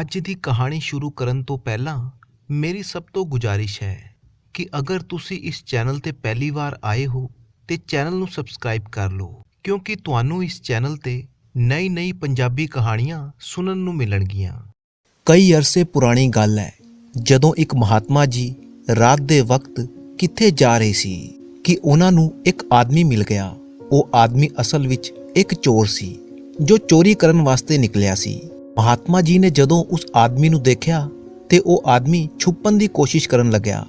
ਅੱਜ ਦੀ ਕਹਾਣੀ ਸ਼ੁਰੂ ਕਰਨ ਤੋਂ ਪਹਿਲਾਂ ਮੇਰੀ ਸਭ ਤੋਂ ਗੁਜ਼ਾਰਿਸ਼ ਹੈ ਕਿ ਅਗਰ ਤੁਸੀਂ ਇਸ ਚੈਨਲ ਤੇ ਪਹਿਲੀ ਵਾਰ ਆਏ ਹੋ ਤੇ ਚੈਨਲ ਨੂੰ ਸਬਸਕ੍ਰਾਈਬ ਕਰ ਲਓ, ਕਿਉਂਕਿ ਤੁਹਾਨੂੰ ਇਸ ਚੈਨਲ ਤੇ ਨਈ ਨਈ ਪੰਜਾਬੀ ਕਹਾਣੀਆਂ ਸੁਣਨ ਨੂੰ ਮਿਲਣਗੀਆਂ। ਕਈ ਅਰਸੇ ਪੁਰਾਣੀ ਗੱਲ ਹੈ, ਜਦੋਂ ਇੱਕ ਮਹਾਤਮਾ ਜੀ ਰਾਤ ਦੇ ਵਕਤ ਕਿੱਥੇ ਜਾ ਰਹੇ ਸੀ ਕਿ ਉਹਨਾਂ ਨੂੰ ਇੱਕ ਆਦਮੀ ਮਿਲ ਗਿਆ। ਉਹ ਆਦਮੀ ਅਸਲ ਵਿੱਚ ਇੱਕ ਚੋਰ ਸੀ, ਜੋ ਚੋਰੀ ਕਰਨ ਵਾਸਤੇ ਨਿਕਲਿਆ ਸੀ। ਮਹਾਤਮਾ ਜੀ ਨੇ ਜਦੋਂ ਉਸ ਆਦਮੀ ਨੂੰ ਦੇਖਿਆ ਤੇ ਉਹ ਆਦਮੀ ਛੁਪਣ ਦੀ ਕੋਸ਼ਿਸ਼ ਕਰਨ ਲੱਗਿਆ,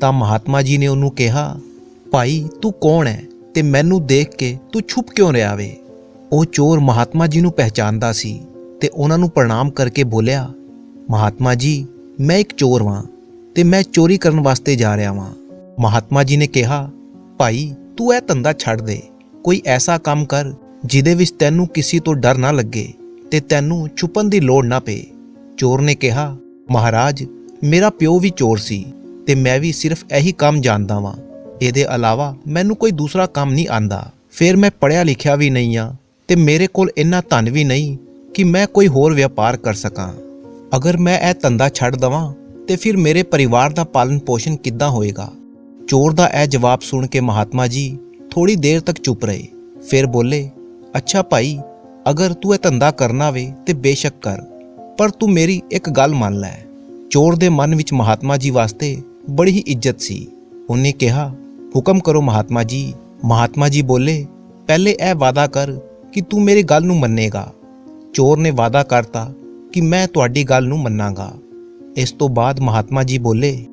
ਤਾਂ ਮਹਾਤਮਾ ਜੀ ਨੇ ਉਹਨੂੰ ਕਿਹਾ, ਭਾਈ, ਤੂੰ ਕੌਣ ਹੈ ਤੇ ਮੈਨੂੰ ਦੇਖ ਕੇ ਤੂੰ ਛੁਪ ਕਿਉਂ ਰਿਹਾ ਵੇ? ਉਹ ਚੋਰ ਮਹਾਤਮਾ ਜੀ ਨੂੰ ਪਹਿਚਾਨਦਾ ਸੀ ਤੇ ਉਹਨਾਂ ਨੂੰ ਪ੍ਰਣਾਮ ਕਰਕੇ ਬੋਲਿਆ, ਮਹਾਤਮਾ ਜੀ, ਮੈਂ ਇੱਕ ਚੋਰ ਵਾਂ ਤੇ ਮੈਂ ਚੋਰੀ ਕਰਨ ਵਾਸਤੇ ਜਾ ਰਿਹਾ ਵਾਂ। ਮਹਾਤਮਾ ਜੀ ਨੇ ਕਿਹਾ, ਭਾਈ, ਤੂੰ ਇਹ ਧੰਦਾ ਛੱਡ ਦੇ, ਕੋਈ ਐਸਾ ਕੰਮ ਕਰ ਜਿਹਦੇ ਵਿੱਚ ਤੈਨੂੰ ਕਿਸੇ ਤੋਂ ਡਰ ਨਾ ਲੱਗੇ। ਤੇ ਤੈਨੂੰ ਛੁਪਣ ਦੀ ਲੋੜ ਨਾ ਪਏ। ਚੋਰ ਨੇ ਕਿਹਾ, ਮਹਾਰਾਜ, ਮੇਰਾ ਪਿਓ ਵੀ ਚੋਰ ਸੀ ਤੇ ਮੈਂ ਵੀ ਸਿਰਫ ਇਹੀ ਕੰਮ ਜਾਣਦਾ ਵਾਂ। ਇਹਦੇ ਇਲਾਵਾ ਮੈਨੂੰ ਕੋਈ ਦੂਸਰਾ ਕੰਮ ਨਹੀਂ ਆਂਦਾ। ਫਿਰ ਮੈਂ ਪੜਿਆ ਲਿਖਿਆ ਵੀ ਨਹੀਂ ਆ ਤੇ ਮੇਰੇ ਕੋਲ ਇੰਨਾ ਧਨ ਵੀ ਨਹੀਂ ਕਿ ਮੈਂ ਕੋਈ ਹੋਰ ਵਪਾਰ ਕਰ ਸਕਾਂ। ਅਗਰ ਮੈਂ ਇਹ ਧੰਦਾ ਛੱਡ ਦਵਾਂ ਤੇ ਫਿਰ ਮੇਰੇ ਪਰਿਵਾਰ ਦਾ ਪਾਲਣ ਪੋਸ਼ਣ ਕਿੱਦਾਂ ਹੋਏਗਾ? ਚੋਰ ਦਾ ਇਹ ਜਵਾਬ ਸੁਣ ਕੇ ਮਹਾਤਮਾ ਜੀ ਥੋੜੀ ਦੇਰ ਤੱਕ ਚੁੱਪ ਰਹੇ। ਫਿਰ ਬੋਲੇ, ਅੱਛਾ ਭਾਈ ਅਗਰ ਤੂੰ ਇਹ ਧੰਦਾ ਕਰਨਾ ਵੇ ਤੇ ਬੇਸ਼ੱਕ ਕਰ, ਪਰ ਤੂੰ ਮੇਰੀ ਇੱਕ ਗੱਲ ਮੰਨ ਲੈ। ਚੋਰ ਦੇ ਮਨ ਵਿੱਚ ਮਹਾਤਮਾ ਜੀ ਵਾਸਤੇ ਬੜੀ ਹੀ ਇੱਜ਼ਤ ਸੀ। ਉਹਨੇ ਕਿਹਾ, ਹੁਕਮ ਕਰੋ ਮਹਾਤਮਾ ਜੀ। ਮਹਾਤਮਾ ਜੀ ਬੋਲੇ, ਪਹਿਲੇ ਇਹ ਵਾਅਦਾ ਕਰ ਕਿ ਤੂੰ ਮੇਰੀ ਗੱਲ ਨੂੰ ਮੰਨੇਗਾ। ਚੋਰ ਨੇ ਵਾਅਦਾ ਕਰਤਾ ਕਿ ਮੈਂ ਤੁਹਾਡੀ ਗੱਲ ਨੂੰ ਮੰਨਾਂਗਾ। ਇਸ ਤੋਂ ਬਾਅਦ ਮਹਾਤਮਾ ਜੀ ਬੋਲੇ,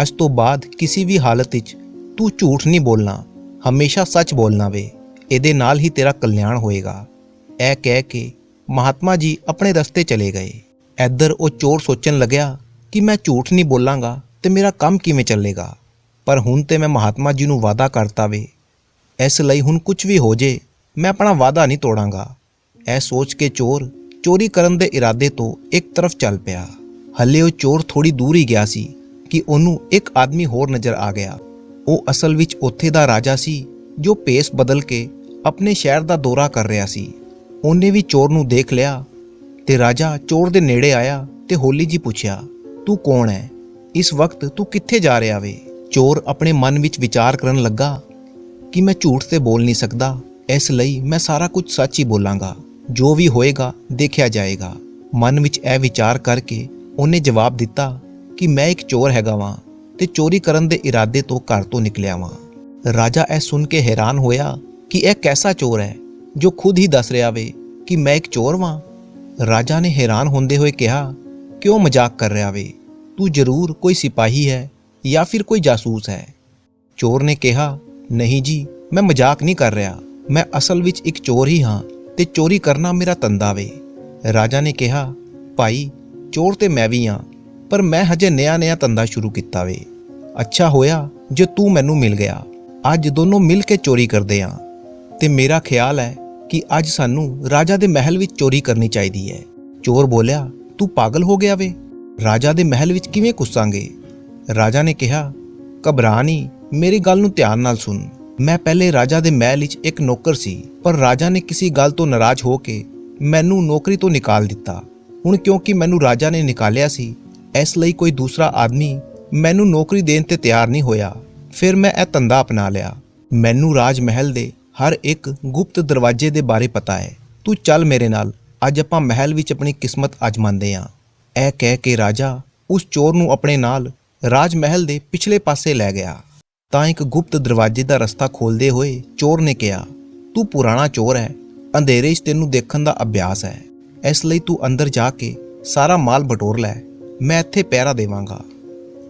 ਅੱਜ ਤੋਂ ਬਾਅਦ ਕਿਸੇ ਵੀ ਹਾਲਤ ਵਿੱਚ ਤੂੰ ਝੂਠ ਨਹੀਂ ਬੋਲਣਾ, ਹਮੇਸ਼ਾ ਸੱਚ ਬੋਲਣਾ ਵੇ। ਇਹਦੇ ਨਾਲ ਹੀ ਤੇਰਾ ਕਲਿਆਣ ਹੋਏਗਾ। ਇਹ ਕਹਿ ਕੇ ਮਹਾਤਮਾ ਜੀ ਆਪਣੇ ਰਸਤੇ ਚਲੇ ਗਏ। ਇੱਧਰ ਉਹ ਚੋਰ ਸੋਚਣ ਲੱਗਿਆ ਕਿ ਮੈਂ ਝੂਠ ਨਹੀਂ ਬੋਲਾਂਗਾ ਤੇ ਮੇਰਾ ਕੰਮ ਕਿਵੇਂ ਚੱਲੇਗਾ। ਪਰ ਹੁਣ ਤੇ ਮੈਂ ਮਹਾਤਮਾ ਜੀ ਨੂੰ ਵਾਅਦਾ ਕਰਤਾ ਵੇ। ਇਸ ਲਈ ਹੁਣ ਕੁਝ ਵੀ ਹੋ ਜੇ, ਮੈਂ ਆਪਣਾ ਵਾਅਦਾ ਨਹੀਂ ਤੋੜਾਂਗਾ। ਇਹ ਸੋਚ ਕੇ ਚੋਰ ਚੋਰੀ ਕਰਨ ਦੇ ਇਰਾਦੇ ਤੋਂ ਇੱਕ ਤਰਫ ਚੱਲ ਪਿਆ। ਹੱਲੇ ਉਹ ਚੋਰ ਥੋੜੀ ਦੂਰ ਹੀ ਗਿਆ ਸੀ ਕਿ ਉਹਨੂੰ ਇੱਕ ਆਦਮੀ ਹੋਰ ਨਜ਼ਰ ਆ ਗਿਆ। ਉਹ ਅਸਲ ਵਿੱਚ ਉੱਥੇ ਦਾ ਰਾਜਾ ਸੀ ਜੋ ਪੇਸ ਬਦਲ ਕੇ ਆਪਣੇ ਸ਼ਹਿਰ ਦਾ ਦੌਰਾ ਕਰ ਰਿਹਾ ਸੀ। ਉਹਨੇ ਵੀ ਚੋਰ ਨੂੰ ਦੇਖ ਲਿਆ ਤੇ ਰਾਜਾ ਚੋਰ ਦੇ ਨੇੜੇ ਆਇਆ ਤੇ ਹੋਲੀ ਜੀ ਪੁੱਛਿਆ, ਤੂੰ ਕੌਣ ਹੈ? ਇਸ ਵਕਤ ਤੂੰ ਕਿੱਥੇ ਜਾ ਰਿਹਾ ਵੇ? ਚੋਰ ਆਪਣੇ ਮਨ ਵਿੱਚ ਵਿਚਾਰ ਕਰਨ ਲੱਗਾ ਕਿ ਮੈਂ ਝੂਠ ਤੇ ਬੋਲ ਨਹੀਂ ਸਕਦਾ, ਇਸ ਲਈ ਮੈਂ ਸਾਰਾ ਕੁਝ ਸੱਚ ਹੀ ਬੋਲਾਂਗਾ। ਜੋ ਵੀ ਹੋਏਗਾ, ਦੇਖਿਆ ਜਾਏਗਾ। ਮਨ ਵਿੱਚ ਇਹ ਵਿਚਾਰ ਕਰਕੇ ਉਹਨੇ ਜਵਾਬ ਦਿੱਤਾ ਕਿ ਮੈਂ ਇੱਕ ਚੋਰ ਹੈਗਾ ਵਾਂ ਤੇ ਚੋਰੀ ਕਰਨ ਦੇ ਇਰਾਦੇ ਤੋਂ ਘਰ ਤੋਂ ਨਿਕਲਿਆ ਵਾਂ। ਰਾਜਾ ਇਹ ਸੁਣ ਕੇ ਹੈਰਾਨ ਹੋਇਆ ਕਿ ਇਹ ਕੈਸਾ ਚੋਰ ਹੈ? ਜੋ ਖੁਦ ਹੀ ਦੱਸ ਰਿਹਾ ਵੇ ਕਿ ਮੈਂ ਇੱਕ ਚੋਰ ਵਾਂ। ਰਾਜਾ ਨੇ ਹੈਰਾਨ ਹੁੰਦੇ ਹੋਏ ਕਿਹਾ, ਕਿਉਂ ਮਜ਼ਾਕ ਕਰ ਰਿਹਾ ਵੇ? ਤੂੰ ਜ਼ਰੂਰ ਕੋਈ ਸਿਪਾਹੀ ਹੈ ਜਾਂ ਫਿਰ ਕੋਈ ਜਾਸੂਸ ਹੈ? ਚੋਰ ਨੇ ਕਿਹਾ, ਨਹੀਂ ਜੀ, ਮੈਂ ਮਜ਼ਾਕ ਨਹੀਂ ਕਰ ਰਿਹਾ। ਮੈਂ ਅਸਲ ਵਿੱਚ ਇੱਕ ਚੋਰ ਹੀ ਹਾਂ ਤੇ ਚੋਰੀ ਕਰਨਾ ਮੇਰਾ ਧੰਦਾ ਵੇ। ਰਾਜਾ ਨੇ ਕਿਹਾ, ਭਾਈ, ਚੋਰ ਤੇ ਮੈਂ ਵੀ ਹਾਂ, ਪਰ ਮੈਂ ਹਜੇ ਨਿਆ ਨਿਆ ਧੰਦਾ ਸ਼ੁਰੂ ਕੀਤਾ ਵੇ। ਅੱਛਾ ਹੋਇਆ ਜੇ ਤੂੰ ਮੈਨੂੰ ਮਿਲ ਗਿਆ। ਅੱਜ ਦੋਨੋਂ ਮਿਲ ਕੇ ਚੋਰੀ ਕਰਦੇ ਹਾਂ ਤੇ ਮੇਰਾ ਖਿਆਲ ਹੈ ਕਿ ਅੱਜ ਸਾਨੂੰ ਰਾਜਾ ਦੇ ਮਹਿਲ ਵਿੱਚ ਚੋਰੀ ਕਰਨੀ ਚਾਹੀਦੀ ਹੈ। ਚੋਰ ਬੋਲਿਆ, ਤੂੰ ਪਾਗਲ ਹੋ ਗਿਆ ਵੇ। ਰਾਜਾ ਦੇ ਮਹਿਲ ਵਿੱਚ ਕਿਵੇਂ ਕੁੱਸਾਂਗੇ ਰਾਜਾ ਨੇ ਕਿਹਾ ਘਬਰਾ ਨਹੀਂ ਮੇਰੀ ਗੱਲ ਨੂੰ ਧਿਆਨ ਨਾਲ ਸੁਣ। ਮੈਂ ਪਹਿਲੇ ਰਾਜਾ ਦੇ ਮਹਿਲ ਵਿੱਚ ਇੱਕ ਨੌਕਰ ਸੀ, ਪਰ ਰਾਜਾ ਨੇ ਕਿਸੇ ਗੱਲ ਤੋਂ ਨਾਰਾਜ਼ ਹੋ ਕੇ ਮੈਨੂੰ ਨੌਕਰੀ ਤੋਂ ਨਿਕਾਲ ਦਿੱਤਾ। ਹੁਣ ਕਿਉਂਕਿ ਮੈਨੂੰ ਰਾਜਾ ਨੇ ਨਿਕਾਲਿਆ ਸੀ, ਇਸ ਲਈ ਕੋਈ ਦੂਸਰਾ ਆਦਮੀ ਮੈਨੂੰ ਨੌਕਰੀ ਦੇਣ ਤੇ ਤਿਆਰ ਨਹੀਂ ਹੋਇਆ। ਫਿਰ ਮੈਂ ਇਹ ਧੰਦਾ ਅਪਣਾ ਲਿਆ। ਮੈਨੂੰ ਰਾਜ ਮਹਿਲ ਦੇ ਹਰ ਇੱਕ ਗੁਪਤ ਦਰਵਾਜ਼ੇ ਦੇ ਬਾਰੇ ਪਤਾ ਹੈ। ਤੂੰ ਚੱਲ ਮੇਰੇ ਨਾਲ। ਅੱਜ ਆਪਾਂ ਮਹਿਲ ਵਿੱਚ ਆਪਣੀ ਕਿਸਮਤ ਅਜਮਾਉਂਦੇ ਹਾਂ। ਇਹ ਕਹਿ ਕੇ ਰਾਜਾ ਉਸ ਚੋਰ ਨੂੰ ਆਪਣੇ ਨਾਲ ਰਾਜ ਮਹਿਲ ਦੇ ਪਿਛਲੇ ਪਾਸੇ ਲੈ ਗਿਆ। ਤਾਂ ਇੱਕ ਗੁਪਤ ਦਰਵਾਜ਼ੇ ਦਾ ਰਸਤਾ ਖੋਲਦੇ ਹੋਏ ਚੋਰ ਨੇ ਕਿਹਾ, ਤੂੰ ਪੁਰਾਣਾ ਚੋਰ ਹੈ। ਅੰਧੇਰੇ 'ਚ ਤੈਨੂੰ ਦੇਖਣ ਦਾ ਅਭਿਆਸ ਹੈ। ਇਸ ਲਈ ਤੂੰ ਅੰਦਰ ਜਾ ਕੇ ਸਾਰਾ ਮਾਲ ਬਟੋਰ ਲੈ। ਮੈਂ ਇੱਥੇ ਪਹਿਰਾ ਦੇਵਾਂਗਾ।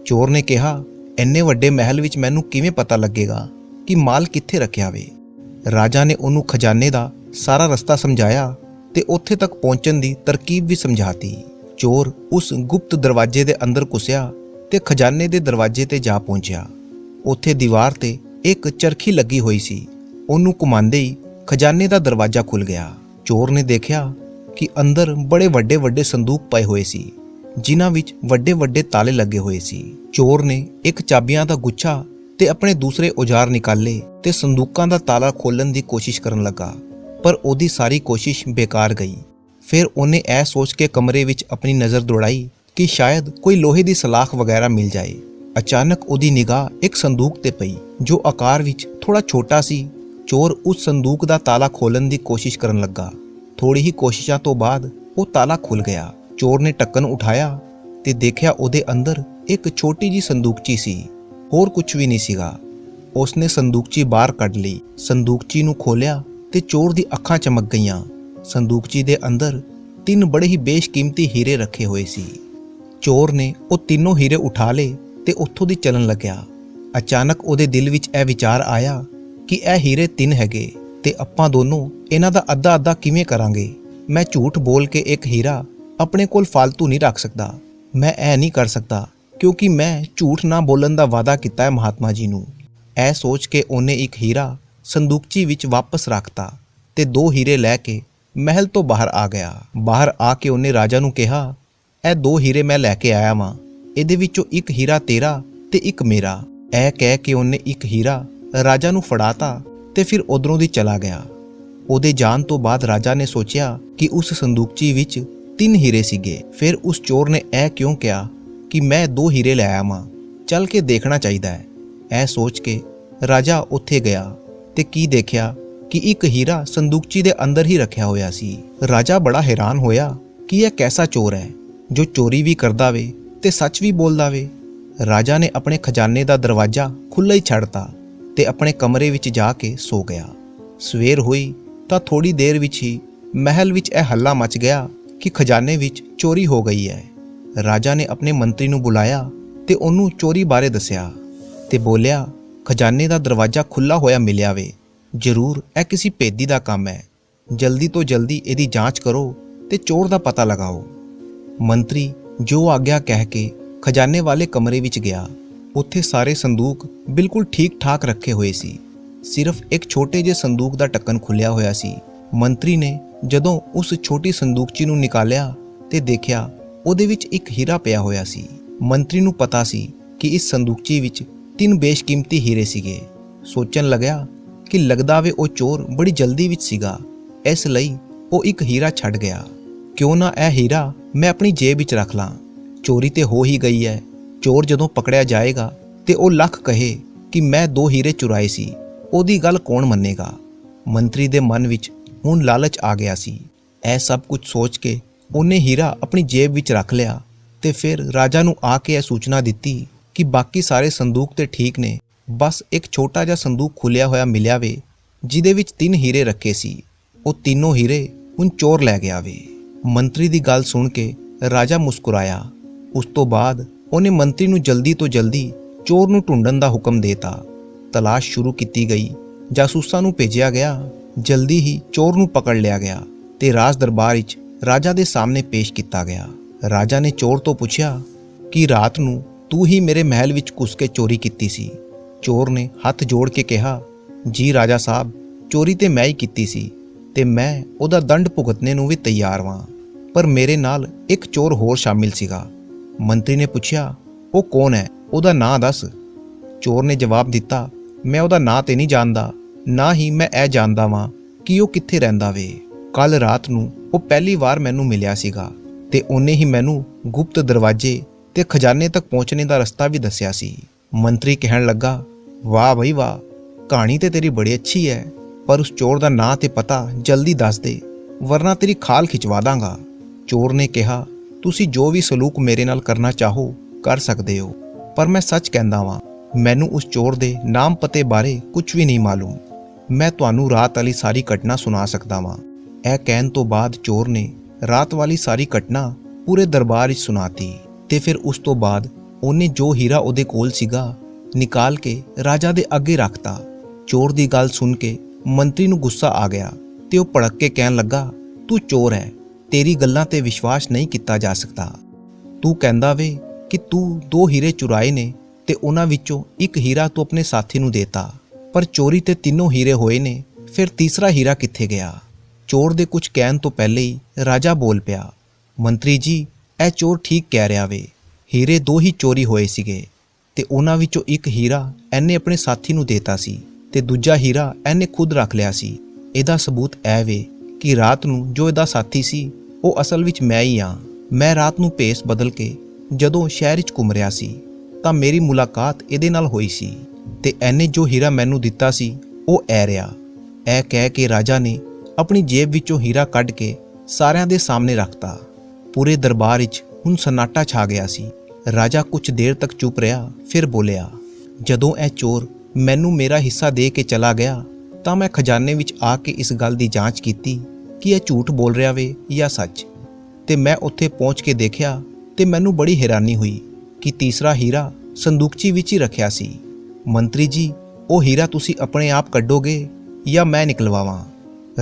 ਚੋਰ ਨੇ ਕਿਹਾ, ਇੰਨੇ ਵੱਡੇ ਮਹਿਲ ਵਿੱਚ ਮੈਨੂੰ ਕਿਵੇਂ ਪਤਾ ਲੱਗੇਗਾ ਕਿ ਮਾਲ ਕਿੱਥੇ ਰੱਖਿਆ ਵੇ? ਰਾਜਾ ਨੇ ਉਹਨੂੰ ਖਜ਼ਾਨੇ ਦਾ ਸਾਰਾ ਰਸਤਾ ਸਮਝਾਇਆ ਤੇ ਉੱਥੇ ਤੱਕ ਪਹੁੰਚਣ ਦੀ ਤਰਕੀਬ ਵੀ ਸਮਝਾਤੀ। ਚੋਰ ਉਸ ਗੁਪਤ ਦਰਵਾਜ਼ੇ ਦੇ ਅੰਦਰ ਘੁਸਿਆ ਤੇ ਖਜ਼ਾਨੇ ਦੇ ਦਰਵਾਜ਼ੇ ਤੇ ਜਾ ਪਹੁੰਚਿਆ। ਉੱਥੇ ਦੀਵਾਰ ਤੇ ਇੱਕ ਚਰਖੀ ਲੱਗੀ ਹੋਈ ਸੀ। ਉਹਨੂੰ ਘੁਮਾਉਂਦੇ ਹੀ ਖਜ਼ਾਨੇ ਦਾ ਦਰਵਾਜ਼ਾ ਖੁੱਲ ਗਿਆ। ਚੋਰ ਨੇ ਦੇਖਿਆ ਕਿ ਅੰਦਰ ਬੜੇ ਵੱਡੇ ਵੱਡੇ ਸੰਦੂਕ ਪਏ ਹੋਏ ਸੀ, ਜਿਨ੍ਹਾਂ ਵਿੱਚ ਵੱਡੇ ਵੱਡੇ ਤਾਲੇ ਲੱਗੇ ਹੋਏ ਸੀ। ਚੋਰ ਨੇ ਇੱਕ ਚਾਬੀਆਂ ਦਾ ਗੁੱਛਾ ਤੇ ਆਪਣੇ ਦੂਸਰੇ ਔਜ਼ਾਰ ਨਿਕਾਲੇ ਤੇ ਸੰਦੂਕਾਂ ਦਾ ਤਾਲਾ ਖੋਲਣ ਦੀ ਕੋਸ਼ਿਸ਼ ਕਰਨ ਲੱਗਾ, ਪਰ ਉਹਦੀ ਸਾਰੀ ਕੋਸ਼ਿਸ਼ ਬੇਕਾਰ ਗਈ। ਫਿਰ ਉਹਨੇ ਇਹ ਸੋਚ ਕੇ ਕਮਰੇ ਵਿੱਚ ਆਪਣੀ ਨਜ਼ਰ ਦੌੜਾਈ ਕਿ ਸ਼ਾਇਦ ਕੋਈ ਲੋਹੇ ਦੀ ਸਲਾਖ ਵਗੈਰਾ ਮਿਲ ਜਾਏ। ਅਚਾਨਕ ਉਹਦੀ ਨਿਗਾਹ ਇੱਕ ਸੰਦੂਕ ਤੇ ਪਈ, ਜੋ ਆਕਾਰ ਵਿੱਚ ਥੋੜਾ ਛੋਟਾ ਸੀ। ਚੋਰ ਉਸ ਸੰਦੂਕ ਦਾ ਤਾਲਾ ਖੋਲਣ ਦੀ ਕੋਸ਼ਿਸ਼ ਕਰਨ ਲੱਗਾ। ਥੋੜੀ ਹੀ ਕੋਸ਼ਿਸ਼ਾਂ ਤੋਂ ਬਾਅਦ ਉਹ ਤਾਲਾ ਖੁੱਲ ਗਿਆ। ਚੋਰ ਨੇ ਢੱਕਣ ਉਠਾਇਆ ਤੇ ਦੇਖਿਆ ਉਹਦੇ ਅੰਦਰ ਇੱਕ ਛੋਟੀ ਜੀ ਸੰਦੂਕਚੀ ਸੀ। ਹੋਰ ਕੁਝ ਵੀ ਨਹੀਂ ਸੀਗਾ। ਉਸਨੇ ਸੰਦੂਕਚੀ ਬਾਹਰ ਕੱਢ ਲਈ। ਸੰਦੂਕਚੀ ਨੂੰ ਖੋਲਿਆ ਤੇ ਚੋਰ ਦੀ ਅੱਖਾਂ ਚਮਕ ਗਈਆਂ। ਸੰਦੂਕਚੀ ਦੇ ਅੰਦਰ ਤਿੰਨ ਬੜੇ ਹੀ ਬੇਸ਼ਕੀਮਤੀ ਹੀਰੇ ਰੱਖੇ ਹੋਏ ਸੀ। ਚੋਰ ਨੇ ਉਹ ਤਿੰਨੋਂ ਹੀਰੇ ਉਠਾ ਲਏ ਤੇ ਉੱਥੋਂ ਦੀ ਚੱਲਣ ਲੱਗਿਆ। ਅਚਾਨਕ ਉਹਦੇ ਦਿਲ ਵਿੱਚ ਇਹ ਵਿਚਾਰ ਆਇਆ ਕਿ ਇਹ ਹੀਰੇ ਤਿੰਨ ਹੈਗੇ ਤੇ ਆਪਾਂ ਦੋਨੋਂ ਇਹਨਾਂ ਦਾ ਅੱਧਾ ਅੱਧਾ ਕਿਵੇਂ ਕਰਾਂਗੇ? ਮੈਂ ਝੂਠ ਬੋਲ ਕੇ ਇੱਕ ਹੀਰਾ ਆਪਣੇ ਕੋਲ ਫालतू ਨਹੀਂ ਰੱਖ ਸਕਦਾ। ਮੈਂ ਇਹ ਨਹੀਂ ਕਰ ਸਕਦਾ। ਕਿਉਂਕਿ ਮੈਂ ਝੂਠ ਨਾ ਬੋਲਣ ਦਾ ਵਾਅਦਾ ਕੀਤਾ ਹੈ ਮਹਾਤਮਾ ਜੀ ਨੂੰ। ਇਹ ਸੋਚ ਕੇ ਉਹਨੇ ਇੱਕ ਹੀਰਾ ਸੰਦੂਕਚੀ ਵਿੱਚ ਵਾਪਸ ਰੱਖਤਾ ਤੇ ਦੋ ਹੀਰੇ ਲੈ ਕੇ ਮਹਿਲ ਤੋਂ ਬਾਹਰ ਆ ਗਿਆ। ਬਾਹਰ ਆ ਕੇ ਉਹਨੇ ਰਾਜਾ ਨੂੰ ਕਿਹਾ, ਇਹ ਦੋ ਹੀਰੇ ਮੈਂ ਲੈ ਕੇ ਆਇਆ ਵਾਂ। ਇਹਦੇ ਵਿੱਚੋਂ ਇੱਕ ਹੀਰਾ ਤੇਰਾ ਤੇ ਇੱਕ ਮੇਰਾ। ਇਹ ਕਹਿ ਕੇ ਉਹਨੇ ਇੱਕ ਹੀਰਾ ਰਾਜਾ ਨੂੰ ਫੜਾਤਾ ਤੇ ਫਿਰ ਉਧਰੋਂ ਦੀ ਚਲਾ ਗਿਆ। ਉਹਦੇ ਜਾਣ ਤੋਂ ਬਾਅਦ ਰਾਜਾ ਨੇ ਸੋਚਿਆ ਕਿ ਉਸ ਸੰਦੂਕਚੀ ਵਿੱਚ ਤਿੰਨ ਹੀਰੇ ਸੀਗੇ। ਫਿਰ ਉਸ ਚੋਰ ਨੇ ਇਹ ਕਿਉਂ ਕਿਹਾ ਕਿ ਮੈਂ ਦੋ ਹੀਰੇ ਲੈ ਆਵਾਂ। ਚੱਲ ਕੇ ਦੇਖਣਾ ਚਾਹੀਦਾ ਹੈ। ਇਹ ਸੋਚ ਕੇ ਰਾਜਾ ਉੱਥੇ ਗਿਆ ਤੇ ਕੀ ਦੇਖਿਆ ਕਿ ਇੱਕ ਹੀਰਾ ਸੰਦੂਕਚੀ ਦੇ ਅੰਦਰ ਹੀ ਰੱਖਿਆ ਹੋਇਆ ਸੀ। ਰਾਜਾ ਬੜਾ ਹੈਰਾਨ ਹੋਇਆ ਕਿ ਇਹ ਕੈਸਾ ਚੋਰ ਹੈ, ਜੋ ਚੋਰੀ ਵੀ ਕਰਦਾ ਵੇ ਤੇ ਸੱਚ ਵੀ ਬੋਲਦਾ ਵੇ। ਰਾਜਾ ਨੇ ਆਪਣੇ ਖਜ਼ਾਨੇ ਦਾ ਦਰਵਾਜ਼ਾ ਖੁੱਲ੍ਹਾ ਹੀ ਛੱਡਤਾ ਤੇ ਆਪਣੇ ਕਮਰੇ ਵਿੱਚ ਜਾ ਕੇ ਸੋ ਗਿਆ। ਸਵੇਰ ਹੋਈ ਤਾਂ ਥੋੜੀ ਦੇਰ ਵਿੱਚ ਹੀ ਮਹਿਲ ਵਿੱਚ ਇਹ ਹੱਲਾ ਮਚ ਗਿਆ ਕਿ ਖਜ਼ਾਨੇ ਵਿੱਚ ਚੋਰੀ ਹੋ ਗਈ ਹੈ। ਰਾਜਾ ਨੇ ਆਪਣੇ ਮੰਤਰੀ ਨੂੰ ਬੁਲਾਇਆ ਤੇ ਉਹਨੂੰ ਚੋਰੀ ਬਾਰੇ ਦੱਸਿਆ ਤੇ ਬੋਲਿਆ, ਖਜ਼ਾਨੇ ਦਾ ਦਰਵਾਜ਼ਾ ਖੁੱਲਾ ਹੋਇਆ ਮਿਲਿਆ ਵੇ। ਜ਼ਰੂਰ, ਇਹ ਕਿਸੇ ਭੇਦੀ ਦਾ ਕੰਮ ਹੈ। ਜਲਦੀ ਤੋਂ ਜਲਦੀ ਇਹਦੀ ਜਾਂਚ ਕਰੋ ਤੇ ਚੋਰ ਦਾ ਪਤਾ ਲਗਾਓ। ਮੰਤਰੀ ਜੋ ਆਗਿਆ ਕਹਿ ਕੇ ਖਜ਼ਾਨੇ ਵਾਲੇ ਕਮਰੇ ਵਿੱਚ ਗਿਆ। ਉੱਥੇ ਸਾਰੇ ਸੰਦੂਕ ਬਿਲਕੁਲ ਠੀਕ-ਠਾਕ ਰੱਖੇ ਹੋਏ ਸੀ। ਸਿਰਫ ਇੱਕ ਛੋਟੇ ਜਿਹੇ ਸੰਦੂਕ ਦਾ ਢੱਕਣ ਖੁੱਲਿਆ ਹੋਇਆ ਸੀ। ਮੰਤਰੀ ਨੇ ਜਦੋਂ ਉਸ ਛੋਟੀ ਸੰਦੂਕਚੀ ਨੂੰ ਨਿਕਾਲਿਆ ਤੇ ਦੇਖਿਆ ਉਹਦੇ ਵਿੱਚ ਇੱਕ ਹੀਰਾ ਪਿਆ ਹੋਇਆ ਸੀ। ਮੰਤਰੀ ਨੂੰ ਪਤਾ ਸੀ ਕਿ ਇਸ ਸੰਦੂਕਚੀ ਵਿੱਚ ਤਿੰਨ ਬੇਸ਼ਕੀਮਤੀ ਹੀਰੇ ਸੀਗੇ। ਸੋਚਣ ਲੱਗਿਆ ਕਿ ਲੱਗਦਾ ਵੇ ਉਹ ਚੋਰ ਬੜੀ ਜਲਦੀ ਵਿੱਚ ਸੀਗਾ। ਇਸ ਲਈ ਉਹ ਇੱਕ ਹੀਰਾ ਛੱਡ ਗਿਆ। ਕਿਉਂ ਨਾ ਇਹ ਹੀਰਾ ਮੈਂ ਆਪਣੀ ਜੇਬ ਵਿੱਚ ਰੱਖ ਲਾਂ। ਚੋਰੀ ਤੇ ਹੋ ਹੀ ਗਈ ਹੈ ਚੋਰ ਜਦੋਂ ਪਕੜਿਆ ਜਾਏਗਾ ਤੇ ਉਹ ਲੱਖ ਕਹੇ ਕਿ ਮੈਂ ਦੋ ਹੀਰੇ ਚੁਰਾਏ ਸੀ। ਉਹਦੀ ਗੱਲ ਕੌਣ ਮੰਨੇਗਾ? ਮੰਤਰੀ ਦੇ ਮਨ ਵਿੱਚ ਹੁਣ ਲਾਲਚ ਆ ਗਿਆ ਸੀ। ਇਹ ਸਭ ਕੁਝ ਸੋਚ ਕੇ ਉਹਨੇ ਹੀਰਾ ਆਪਣੀ ਜੇਬ ਵਿੱਚ ਰੱਖ ਲਿਆ ਤੇ ਫਿਰ ਰਾਜਾ ਨੂੰ ਆ ਕੇ ਇਹ ਸੂਚਨਾ ਦਿੱਤੀ ਕਿ ਬਾਕੀ ਸਾਰੇ ਸੰਦੂਕ ਤੇ ਠੀਕ ਨੇ, ਬਸ ਇੱਕ ਛੋਟਾ ਜਿਹਾ ਸੰਦੂਕ ਖੁੱਲਿਆ ਹੋਇਆ ਮਿਲਿਆ ਵੇ, ਜਿਹਦੇ ਵਿੱਚ ਤਿੰਨ ਹੀਰੇ ਰੱਖੇ ਸੀ। ਉਹ ਤਿੰਨੋਂ ਹੀਰੇ ਹੁਣ ਚੋਰ ਲੈ ਗਿਆ ਵੇ। ਮੰਤਰੀ ਦੀ ਗੱਲ ਸੁਣ ਕੇ ਰਾਜਾ ਮੁਸਕਰਾਇਆ। ਉਸ ਤੋਂ ਬਾਅਦ ਉਹਨੇ ਮੰਤਰੀ ਨੂੰ ਜਲਦੀ ਤੋਂ ਜਲਦੀ ਚੋਰ ਨੂੰ ਢੂੰਡਣ ਦਾ ਹੁਕਮ ਦੇਤਾ। ਤਲਾਸ਼ ਸ਼ੁਰੂ ਕੀਤੀ ਗਈ। ਜਾਸੂਸਾਂ ਨੂੰ ਭੇਜਿਆ ਗਿਆ। ਜਲਦੀ ਹੀ ਚੋਰ ਨੂੰ ਪਕੜ ਲਿਆ ਗਿਆ ਤੇ ਰਾਜ ਦਰਬਾਰ ਵਿੱਚ ਰਾਜਾ ਦੇ ਸਾਹਮਣੇ ਪੇਸ਼ ਕੀਤਾ ਗਿਆ। ਰਾਜਾ ਨੇ ਚੋਰ ਤੋਂ ਪੁੱਛਿਆ ਕਿ ਰਾਤ ਨੂੰ ਤੂੰ ਹੀ ਮੇਰੇ ਮਹਿਲ ਵਿੱਚ ਘੁਸ ਕੇ ਚੋਰੀ ਕੀਤੀ ਸੀ। ਚੋਰ ਨੇ ਹੱਥ ਜੋੜ ਕੇ ਕਿਹਾ, ਜੀ ਰਾਜਾ ਸਾਹਿਬ, ਚੋਰੀ ਤੇ ਮੈਂ ਹੀ ਕੀਤੀ ਸੀ ਤੇ ਮੈਂ ਉਹਦਾ ਦੰਡ ਭੁਗਤਣੇ ਨੂੰ ਵੀ ਤਿਆਰ ਵਾਂ। ਪਰ ਮੇਰੇ ਨਾਲ ਇੱਕ ਚੋਰ ਹੋਰ ਸ਼ਾਮਿਲ ਸੀਗਾ। ਮੰਤਰੀ ਨੇ ਪੁੱਛਿਆ, ਉਹ ਕੌਣ ਹੈ? ਉਹਦਾ ਨਾਂ ਦੱਸ? ਚੋਰ ਨੇ ਜਵਾਬ ਦਿੱਤਾ, ਮੈਂ ਉਹਦਾ ਨਾਂ ਤੇ ਨਹੀਂ ਜਾਣਦਾ। ਨਾ ਹੀ ਮੈਂ ਇਹ ਜਾਣਦਾ ਵਾਂ ਕਿ ਉਹ ਕਿੱਥੇ ਰਹਿੰਦਾ ਵੇ। ਕੱਲ ਰਾਤ ਨੂੰ ਉਹ ਪਹਿਲੀ ਵਾਰ ਮੈਨੂੰ ਮਿਲਿਆ ਸੀਗਾ ਤੇ ਉਹਨੇ ਹੀ ਮੈਨੂੰ ਗੁਪਤ ਦਰਵਾਜ਼ੇ ਤੇ ਖਜ਼ਾਨੇ ਤੱਕ ਪਹੁੰਚਣੇ ਦਾ ਰਸਤਾ ਵੀ ਦੱਸਿਆ ਸੀ। ਮੰਤਰੀ ਕਹਿਣ ਲੱਗਾ, ਵਾਹ ਬਈ ਵਾਹ, ਕਹਾਣੀ ਤੇ ਤੇਰੀ ਬੜੀ ਅੱਛੀ ਹੈ, ਪਰ ਉਸ ਚੋਰ ਦਾ ਨਾਂ ਤੇ ਪਤਾ ਜਲਦੀ ਦੱਸ ਦੇ, ਵਰਨਾ ਤੇਰੀ ਖਾਲ ਖਿਚਵਾ ਦਾਂਗਾ। ਚੋਰ ਨੇ ਕਿਹਾ, ਤੁਸੀਂ ਜੋ ਵੀ ਸਲੂਕ ਮੇਰੇ ਨਾਲ ਕਰਨਾ ਚਾਹੋ, ਕਰ ਸਕਦੇ ਹੋ, ਪਰ ਮੈਂ ਸੱਚ ਕਹਿੰਦਾ ਵਾਂ, ਮੈਨੂੰ ਉਸ ਚੋਰ ਦੇ ਨਾਮ ਪਤੇ ਬਾਰੇ ਕੁਝ ਵੀ ਨਹੀਂ ਮਾਲੂਮ। ਮੈਂ ਤੁਹਾਨੂੰ ਰਾਤ ਵਾਲੀ ਸਾਰੀ ਘਟਨਾ ਸੁਣਾ ਸਕਦਾ ਵਾਂ। ਇਹ ਕਹਿਣ ਤੋਂ ਬਾਅਦ ਚੋਰ ਨੇ ਰਾਤ ਵਾਲੀ ਸਾਰੀ ਘਟਨਾ ਪੂਰੇ ਦਰਬਾਰ ਵਿੱਚ ਸੁਣਾਤੀ ਤੇ ਫਿਰ ਉਸ ਤੋਂ ਬਾਅਦ ਉਹਨੇ ਜੋ ਹੀਰਾ ਉਹਦੇ ਕੋਲ ਸੀਗਾ ਨਿਕਾਲ ਕੇ ਰਾਜਾ ਦੇ ਅੱਗੇ ਰੱਖਤਾ। ਚੋਰ ਦੀ ਗੱਲ ਸੁਣ ਕੇ ਮੰਤਰੀ ਨੂੰ ਗੁੱਸਾ ਆ ਗਿਆ ਤੇ ਉਹ ਭੜਕ ਕੇ ਕਹਿਣ ਲੱਗਾ, ਤੂੰ ਚੋਰ ਹੈ, ਤੇਰੀ ਗੱਲਾਂ ਤੇ ਵਿਸ਼ਵਾਸ ਨਹੀਂ ਕੀਤਾ ਜਾ ਸਕਦਾ। ਤੂੰ ਕਹਿੰਦਾ ਵੇ ਕਿ ਤੂੰ ਦੋ ਹੀਰੇ ਚੁਰਾਏ ਨੇ ਤੇ ਉਹਨਾਂ ਵਿੱਚੋਂ ਇੱਕ ਹੀਰਾ ਤੂੰ ਆਪਣੇ ਸਾਥੀ ਨੂੰ ਦੇਤਾ, ਪਰ ਚੋਰੀ ਤੇ ਤਿੰਨੋਂ ਹੀਰੇ ਹੋਏ ਨੇ, ਫਿਰ ਤੀਸਰਾ ਹੀਰਾ ਕਿੱਥੇ ਗਿਆ? ਚੋਰ ਦੇ ਕੁਝ ਕਹਿਣ ਤੋਂ ਪਹਿਲੇ ਹੀ ਰਾਜਾ ਬੋਲ ਪਿਆ, ਮੰਤਰੀ ਜੀ, ਇਹ ਚੋਰ ਠੀਕ ਕਹਿ ਰਿਹਾ ਵੇ। ਹੀਰੇ ਦੋ ਹੀ ਚੋਰੀ ਹੋਏ ਸੀਗੇ ਤੇ ਉਹਨਾਂ ਵਿੱਚੋਂ ਇੱਕ ਹੀਰਾ ਐਨੇ ਆਪਣੇ ਸਾਥੀ ਨੂੰ ਦੇਤਾ ਸੀ ਤੇ ਦੂਜਾ ਹੀਰਾ ਐਨੇ ਖੁਦ ਰੱਖ ਲਿਆ ਸੀ। ਇਹਦਾ ਸਬੂਤ ਐ ਵੇ ਕਿ ਰਾਤ ਨੂੰ ਜੋ ਇਹਦਾ ਸਾਥੀ ਸੀ, ਉਹ ਅਸਲ ਵਿੱਚ ਮੈਂ ਹੀ ਆ ਮੈਂ ਰਾਤ ਨੂੰ ਭੇਸ ਬਦਲ ਕੇ ਜਦੋਂ ਸ਼ਹਿਰ ਵਿੱਚ ਘੁੰਮ ਰਿਹਾ ਸੀ, ਤਾਂ ਮੇਰੀ ਮੁਲਾਕਾਤ ਇਹਦੇ ਨਾਲ ਹੋਈ ਸੀ ਤੇ ਐਨੇ ਜੋ ਹੀਰਾ ਮੈਨੂੰ ਦਿੱਤਾ ਸੀ, ਉਹ ਐ ਰਿਹਾ। ਇਹ ਕਹਿ ਕੇ ਰਾਜਾ ਨੇ ਆਪਣੀ ਜੇਬ ਵਿੱਚੋਂ ਹੀਰਾ ਕੱਢ ਕੇ ਸਾਰਿਆਂ ਦੇ ਸਾਹਮਣੇ ਰੱਖਤਾ। ਪੂਰੇ ਦਰਬਾਰ ਵਿੱਚ ਹੁਣ ਸਨਾਟਾ ਛਾ ਗਿਆ ਸੀ। ਰਾਜਾ ਕੁਝ ਦੇਰ ਤੱਕ ਚੁੱਪ ਰਿਹਾ, ਫਿਰ ਬੋਲਿਆ, ਜਦੋਂ ਇਹ ਚੋਰ ਮੈਨੂੰ ਮੇਰਾ ਹਿੱਸਾ ਦੇ ਕੇ ਚਲਾ ਗਿਆ, ਤਾਂ ਮੈਂ ਖਜ਼ਾਨੇ ਵਿੱਚ ਆ ਕੇ ਇਸ ਗੱਲ ਦੀ ਜਾਂਚ ਕੀਤੀ ਕਿ ਇਹ ਝੂਠ ਬੋਲ ਰਿਹਾ ਵੇ ਜਾਂ ਸੱਚ। ਤੇ ਮੈਂ ਉੱਥੇ ਪਹੁੰਚ ਕੇ ਦੇਖਿਆ ਤੇ ਮੈਨੂੰ ਬੜੀ ਹੈਰਾਨੀ ਹੋਈ ਕਿ ਤੀਸਰਾ ਹੀਰਾ ਸੰਦੂਕਚੀ ਵਿੱਚ ਹੀ ਰੱਖਿਆ ਸੀ। ਮੰਤਰੀ ਜੀ, ਉਹ ਹੀਰਾ ਤੁਸੀਂ ਆਪਣੇ ਆਪ ਕੱਢੋਗੇ ਜਾਂ ਮੈਂ ਨਿਕਲਵਾਵਾਂ?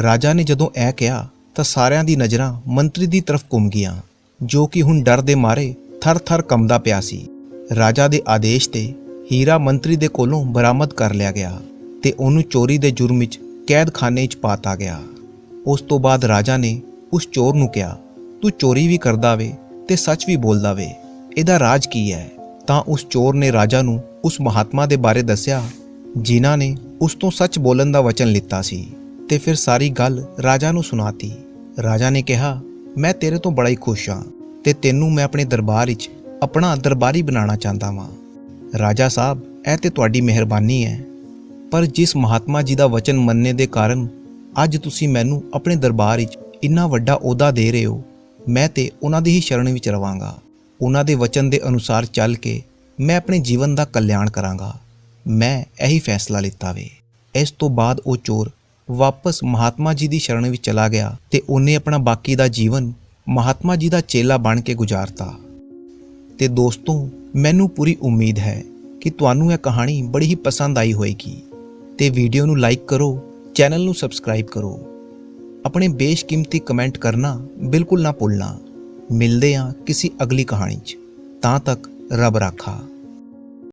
ਰਾਜਾ ਨੇ ਜਦੋਂ ਇਹ ਕਿਹਾ, ਤਾਂ ਸਾਰਿਆਂ ਦੀ ਨਜ਼ਰਾਂ ਮੰਤਰੀ ਦੀ ਤਰਫ ਘੁੰਮ ਗਈਆਂ, ਜੋ ਕਿ ਹੁਣ ਡਰ ਦੇ ਮਾਰੇ ਥਰ-ਥਰ ਕੰਬਦਾ ਪਿਆ ਸੀ। ਰਾਜਾ ਦੇ ਆਦੇਸ਼ ਤੇ ਹੀਰਾ ਮੰਤਰੀ ਦੇ ਕੋਲੋਂ ਬਰਾਮਦ ਕਰ ਲਿਆ ਗਿਆ ਤੇ ਉਹਨੂੰ ਚੋਰੀ ਦੇ ਜੁਰਮ ਵਿੱਚ ਕੈਦਖਾਨੇ 'ਚ ਪਾਤਾ ਗਿਆ। ਉਸ ਤੋਂ ਬਾਅਦ ਰਾਜਾ ਨੇ ਉਸ ਚੋਰ ਨੂੰ ਕਿਹਾ, ਤੂੰ ਚੋਰੀ ਵੀ ਕਰਦਾ ਵੇ ਤੇ ਸੱਚ ਵੀ ਬੋਲਦਾ ਵੇ। ਇਹਦਾ ਰਾਜ ਕੀ ਹੈ? ਤਾਂ ਉਸ ਚੋਰ ਨੇ ਰਾਜਾ ਨੂੰ ਉਸ ਮਹਾਤਮਾ ਦੇ ਬਾਰੇ ਦੱਸਿਆ, ਜਿਨ੍ਹਾਂ ਨੇ ਉਸ ਤੋਂ ਸੱਚ ਬੋਲਣ ਦਾ ਵਚਨ ਲਿੱਤਾ ਸੀ। ਤੇ ਫਿਰ ਸਾਰੀ ਗੱਲ ਰਾਜਾ ਨੂੰ ਸੁਣਾਤੀ। ਰਾਜਾ ਨੇ ਕਿਹਾ, ਮੈਂ ਤੇਰੇ ਤੋਂ ਬੜਾ ਹੀ ਖੁਸ਼ ਹਾਂ ਤੇ ਤੈਨੂੰ ਮੈਂ ਆਪਣੇ ਦਰਬਾਰ ਵਿੱਚ ਆਪਣਾ ਦਰਬਾਰੀ ਬਣਾਉਣਾ ਚਾਹੁੰਦਾ ਵਾਂ। ਰਾਜਾ ਸਾਹਿਬ, ਇਹ ਤੇ ਤੁਹਾਡੀ ਮਿਹਰਬਾਨੀ ਹੈ, ਪਰ ਜਿਸ ਮਹਾਤਮਾ ਜੀ ਦਾ ਵਚਨ ਮੰਨਣੇ ਦੇ ਕਾਰਨ ਅੱਜ ਤੁਸੀਂ ਮੈਨੂੰ ਆਪਣੇ ਦਰਬਾਰ ਵਿੱਚ ਇੰਨਾ ਵੱਡਾ ਅਹੁਦਾ ਦੇ ਰਹੇ ਹੋ, ਮੈਂ ਤੇ ਉਹਨਾਂ ਦੀ ਹੀ ਸ਼ਰਨ ਵਿੱਚ ਰਵਾਂਗਾ। ਉਹਨਾਂ ਦੇ ਵਚਨ ਦੇ ਅਨੁਸਾਰ ਚੱਲ ਕੇ ਮੈਂ ਆਪਣੇ ਜੀਵਨ ਦਾ ਕਲਿਆਣ ਕਰਾਂਗਾ। ਮੈਂ ਇਹੀ ਫੈਸਲਾ ਲਿੱਤਾ ਵੇ। ਇਸ ਤੋਂ ਬਾਅਦ ਉਹ ਚੋਰ ਵਾਪਸ ਮਹਾਤਮਾ ਜੀ ਦੀ ਸ਼ਰਨ ਵਿੱਚ ਚਲਾ ਗਿਆ ਤੇ ਉਹਨੇ ਆਪਣਾ ਬਾਕੀ ਦਾ ਜੀਵਨ ਮਹਾਤਮਾ ਜੀ ਦਾ ਚੇਲਾ ਬਣ ਕੇ ਗੁਜ਼ਾਰਤਾ। ਤੇ ਦੋਸਤੋ, ਮੈਨੂੰ ਪੂਰੀ ਉਮੀਦ ਹੈ ਕਿ ਤੁਹਾਨੂੰ ਇਹ ਕਹਾਣੀ ਬੜੀ ਹੀ ਪਸੰਦ ਆਈ ਹੋਵੇਗੀ। ਤੇ ਵੀਡੀਓ ਨੂੰ ਲਾਈਕ ਕਰੋ, ਚੈਨਲ ਨੂੰ ਸਬਸਕ੍ਰਾਈਬ ਕਰੋ। ਆਪਣੇ ਬੇਸ਼ਕੀਮਤੀ ਕਮੈਂਟ ਕਰਨਾ ਬਿਲਕੁਲ ਨਾ ਭੁੱਲਣਾ। ਮਿਲਦੇ ਹਾਂ ਕਿਸੇ ਅਗਲੀ ਕਹਾਣੀ 'ਚ। ਤਾਂ ਤੱਕ ਰੱਬ ਰਾਖਾ।